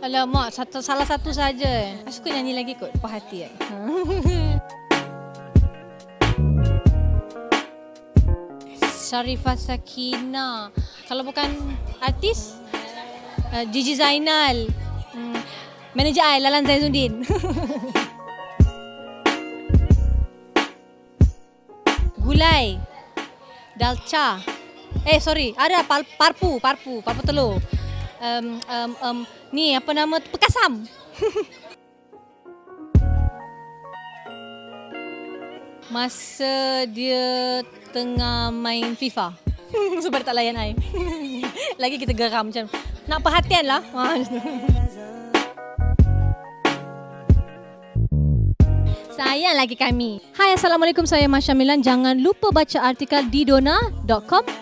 Alamak, satu, salah satu saja. Aku suka nyanyi lagi kot, puas hati eh. Sharifah Sakina. Kalau bukan artis, uh, Gigi Zainal. Hmm, manager I, Lalan Zainuddin. Gulai. Dalca. Eh, sorry. Ada parpu, parpu, parpu telur. Um, um, um, ni apa nama? Pekasam. Masa dia tengah main FIFA. Sebab tak layan I. Lagi kita geram macam nak perhatian lah. Ha, Sayang lagi kami. Hai Assalamualaikum saya Masya Milan. Jangan lupa baca artikel di dona.com.my.